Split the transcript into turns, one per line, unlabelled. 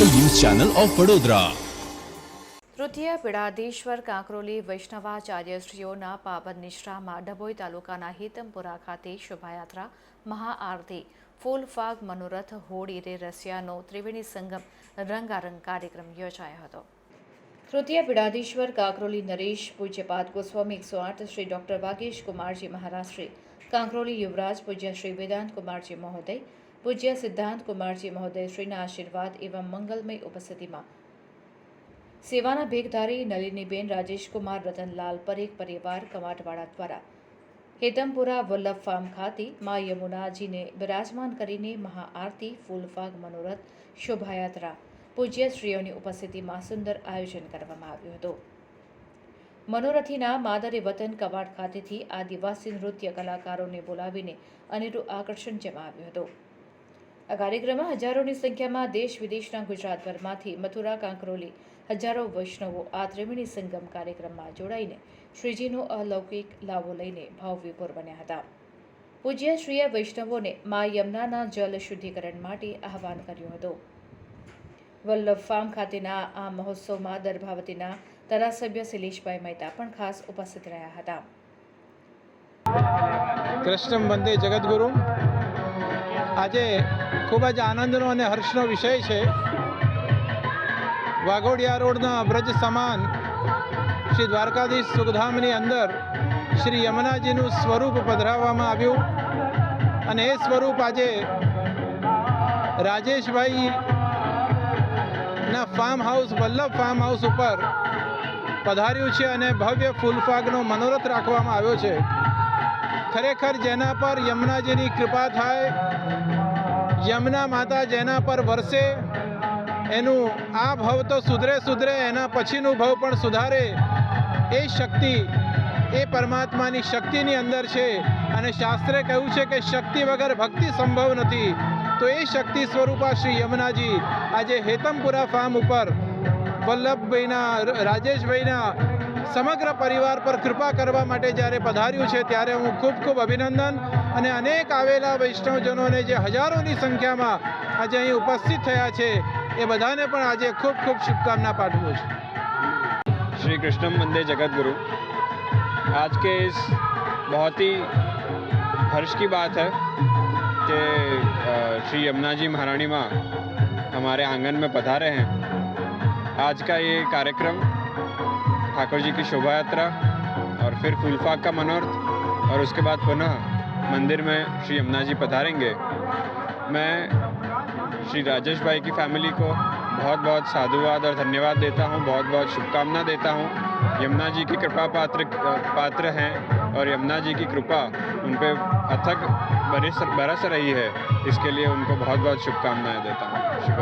Channel of Vadodara.
તૃતીય પીડાધીશ્વર કાંકરોલી વૈષ્ણવાચાર્યશ્રીઓના પાવન નિશ્રામાં ડભોઈ તાલુકાના હેતમપુરા ખાતે શોભાયાત્રા, મહાઆરતી, ફૂલ ફાગ મનોરથ, હોળી રે રસિયાનો ત્રિવેણી સંગમ રંગારંગ કાર્યક્રમ યોજાયો હતો. તૃતીય પીડાધીશ્વર કાંકરોલી નરેશ પૂજ્યપાદ ગોસ્વામી એકસો આઠ શ્રી ડોક્ટર વાગેશ કુમારજી મહારાજ શ્રી કાંકરોલી યુવરાજ પૂજ્ય શ્રી વેદાંત કુમારજી મહોદય પૂજ્ય સિદ્ધાંત કુમારજી મહોદય શ્રીના આશીર્વાદ એવં મંગલમય ઉપસ્થિતિમાં. સેવાના ભેગધારી નલિનીબેન રાજેશકુમાર રતનલાલ પરેખ પરિવાર કમાટવાડા દ્વારા હેતમપુરા વલ્લભ ફાર્મ ખાતે મા યમુનાજીને બિરાજમાન કરીને મહાઆરતી ફૂલફાગ મનોરથ, શોભાયાત્રા પૂજ્ય શ્રીઓની ઉપસ્થિતિમાં સુંદર આયોજન કરવામાં આવ્યું હતું. મનોરથીના માદરે વતન કવાડ ખાતેથી આદિવાસી નૃત્ય કલાકારોને બોલાવીને અનેરું આકર્ષણ જમાવ્યું હતું. આ કાર્યક્રમમાં હજારોની સંખ્યામાં દેશ વિદેશના ગુજરાતભરમાંથી મથુરા, કાંકરોલી હજારો વૈષ્ણવો આ ત્રિવેણી સંગમ કાર્યક્રમમાં જોડાઈને શ્રીજીનો અલૌકિક લાવો લઈને ભાવવિભોર બન્યા હતા. પૂજ્ય શ્રીએ વૈષ્ણવોને મા યમુનાના જલ શુદ્ધિકરણ માટે આહવાન કર્યું હતું. વલ્લભ ફાર્મ ખાતેના આ મહોત્સવમાં દરભાવતીના ધારાસભ્ય શૈલેષભાઈ મહેતા પણ ખાસ ઉપસ્થિત રહ્યા હતા.
કૃષ્ણ વંદે જગદગુરુ. આજે ખૂબ જ આનંદનો અને હર્ષનો વિષય છે. વાઘોડિયા રોડના બ્રજ સમાન શ્રી દ્વારકાધીશ સુખધામની અંદર શ્રી યમુનાજીનું સ્વરૂપ પધરાવવામાં આવ્યું અને એ સ્વરૂપ આજે રાજેશભાઈ ના farm house Vallabh farm house ઉપર પધાર્યું છે અને ભવ્ય ફૂલફાગનો મનોરથ રાખવામાં આવ્યો છે. ખરેખર જેના પર યમુનાજીની કૃપા થાય યમુના માતા જેના પર વરસે, એનું આ ભવ તો સુધરે સુધરે, એના પછીનું ભવ પણ સુધારે. એ શક્તિ, એ પરમાત્માની શક્તિની અંદર છે. અને શાસ્ત્રે કહ્યું છે કે શક્તિ વગર ભક્તિ સંભવ નથી. તો એ શક્તિ સ્વરૂપા શ્રી યમુનાજી આજે હેતમપુરા ફાર્મ ઉપર, વલ્લભભાઈના રાજેશભાઈના સમગ્ર પરિવાર પર કૃપા કરવા માટે જ્યારે પધાર્યું છે ત્યારે હું ખૂબ ખૂબ અભિનંદન અને અનેક આવેલા વૈષ્ણવજનોને જે હજારોની સંખ્યામાં આજે અહીં ઉપસ્થિત થયા છે એ બધાને પણ આજે ખૂબ ખૂબ શુભકામના પાઠવું છું
श्री कृष्णम वंदे जगत गुरु आज के इस बहुत ही हर्ष की बात है कि अ, श्री यमुना जी महारानी माँ हमारे आंगन में पधारे हैं आज का ये कार्यक्रम ठाकुर जी की शोभा यात्रा और फिर फूलफाक का मनोरथ और उसके बाद पुनः मंदिर में श्री यमुना जी पधारेंगे। मैं श्री राजेश भाई की फैमिली को बहुत बहुत साधुवाद और धन्यवाद देता हूँ बहुत बहुत शुभकामना देता हूँ। यमुना जी की कृपा पात्र पात्र हैं और यमुना जी की कृपा उन पर अथक बरस बरस रही है। इसके लिए उनको बहुत बहुत शुभकामनाएँ देता हूँ।